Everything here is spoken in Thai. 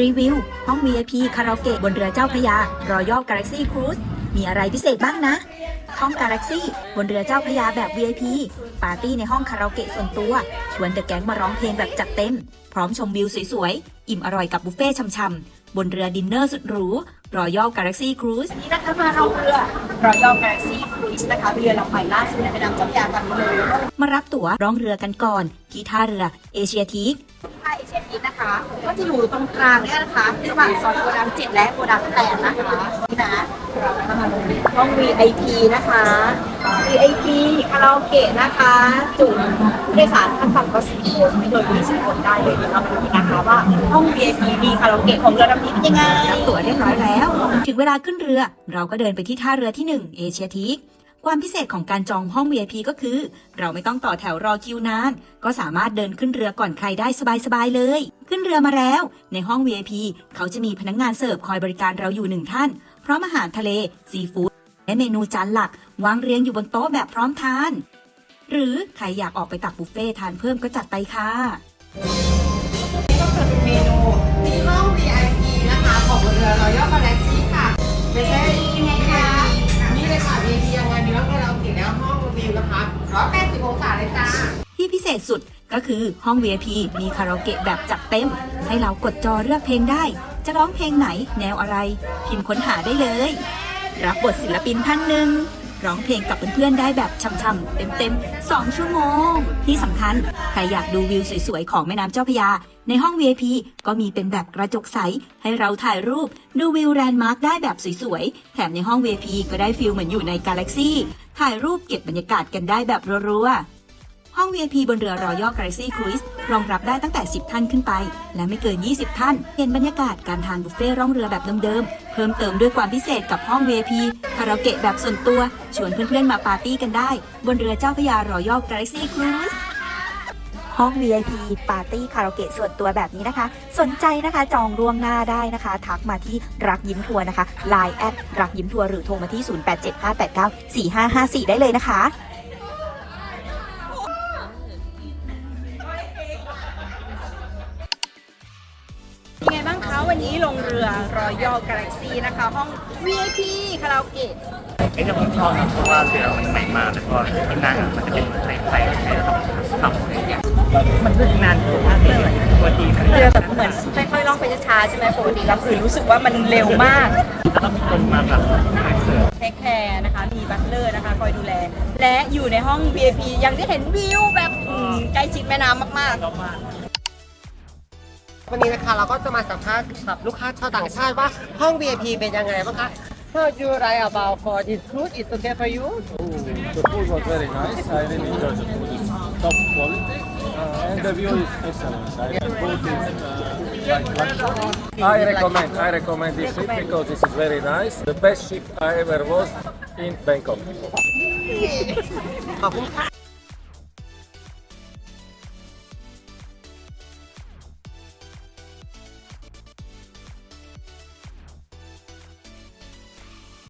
รีวิว ห้อง VIP คาราโอเกะบนเรือเจ้าพระยารอยัลกาแล็กซี่ครูซมีอะไรพิเศษบ้างนะ ห้องกาแล็กซี่บนเรือเจ้าพระยาแบบ VIP ปาร์ตี้ในห้องคาราโอเกะส่วนตัว ชวนเดอะแก๊งมาร้องเพลงแบบจัดเต็ม พร้อมชมวิวสวยๆ อิ่มอร่อยกับบุฟเฟ่ต์ช่ำๆบนเรือดินเนอร์สุดหรูรอยัลกาแล็กซี่ครูซนี่นะคะมาเราเรือรอยัลกาแล็กซี่ครูซนะคะเรือลำใหม่ล่าสุดในแม่น้ำเจ้าพระยากันเลยมารับตั๋วร้องเรือกันก่อนที่ท่าเรือเอเชียทีคท่าเอเชียทีนะคะ ก็จะอยู่ตรงกลางเนี่ยนะคะระหว่างซอยโกดังเจ็ดและโกดังแปดนะคะนี่นะเราก็มาลงห้อง VIP นะคะ VIP คาราโอเกะนะคะจุผู้โดยสารขั้นต่ำก็สิบคนไม่เกินยี่สิบคนได้เลยเดี๋ยวเรามาดูนะคะว่าห้อง VIP มีคาราโอเกะของเรือลำนี้เป็นยังไงตั๋วเรียบร้อยแล้ว ถึงเวลาขึ้นเรือเราก็เดินไปที่ท่าเรือที่ 1 เอเชียทีค ความพิเศษของการจองห้อง VIP ก็คือ เราไม่ต้องต่อแถวรอคิวนาน ก็สามารถเดินขึ้นเรือก่อนใครได้สบายๆเลย ขึ้นเรือมาแล้ว ในห้อง VIP เขาจะมีพนักงานเสิร์ฟคอยบริการเราอยู่หนึ่งท่าน พร้อมอาหารทะเล ซีฟู้ดและเมนูจานหลัก วางเรียงอยู่บนโต๊ะแบบพร้อมทาน หรือใครอยากออกไปตักบุฟเฟ่ทานเพิ่มก็จัดไปค่ะ เศษสุดก็คือห้อง VIP มีคาราโอเกะแบบจัดเต็ม ให้เรากดจอเลือกเพลงได้ จะร้องเพลงไหนแนวอะไร พิมพ์ค้นหาได้เลย รับบทศิลปินท่านหนึ่งร้องเพลงกับเพื่อนๆได้แบบช่ำๆเต็มๆ 2 ชั่วโมง ที่สำคัญ ใครอยากดูวิวสวยๆ ของแม่น้ำเจ้าพยา ในห้อง VIP ก็มีเป็นแบบกระจกใส ให้เราถ่ายรูป ดูวิวแลนด์มาร์คได้แบบสวยๆ แถมในห้อง VIP ก็ได้ฟิลเหมือนอยู่ในกาแล็กซี่ ถ่ายรูปเก็บบรรยากาศกันได้แบบรัวๆ ห้อง VIP บนเรือรอยัลกาแล็กซี่ครูซรองรับได้ตั้งแต่ 10 ท่านขึ้นไป และไม่เกิน 20 ท่าน เห็นบรรยากาศการทานบุฟเฟ่ร่องเรือแบบเดิมๆ เพิ่มเติมด้วยความพิเศษกับห้อง VIP คาราโอเกะแบบส่วนตัว ชวนเพื่อนๆมาปาร์ตี้กันได้ บนเรือเจ้าพระยารอยัลกาแล็กซี่ครูซห้อง VIP ปาร์ตี้คาราโอเกะส่วนตัวแบบนี้นะคะ สนใจนะคะจองล่วงหน้าได้นะคะ ทักมาที่รักยิ้มทัวร์นะคะ Line แอดรักยิ้มทัวร์หรือโทรมาที่ 0875894554 ได้เลยนะคะ วันนี้ลงเรือ Royal Galaxy นะคะ ห้อง VIP คาราโอเกะไอ้ที่ผมชอบนะเพราะว่าเรือมันใหม่มากแล้วก็ที่นั่งอะมันจะเป็นใส่ใส่ใส่ต้องขับอะไรอย่างเงี้ยมันก็นานกว่าเลยตัวดีมันเรือแบบเหมือนค่อยๆล่องไปช้าๆใช่ไหมปกติเราคือรู้สึกว่ามันเร็วมากแล้วก็มีคนมาแบบเสิร์ฟเทคแคร์นะคะมีบัตเลอร์นะคะคอยดูแล และอยู่ในห้อง VIP ยังได้เห็นวิวแบบอืมใกล้ชิดแม่น้ำมากเรามาก วันนี้นะคะเราก็จะมาสัมภาษณ์กับลูกค้าชาวต่างชาติว่าห้อง VIP เป็นยังไงบ้างคะ How you like about for this food? It's okay for you? The food was very nice. I really enjoyed the food. It's top quality uh, and the view is excellent. I think boat is uh, like luxury. I recommend. I recommend this ship because this is very nice. The best ship I ever was in Bangkok. ขอบคุณค่ะ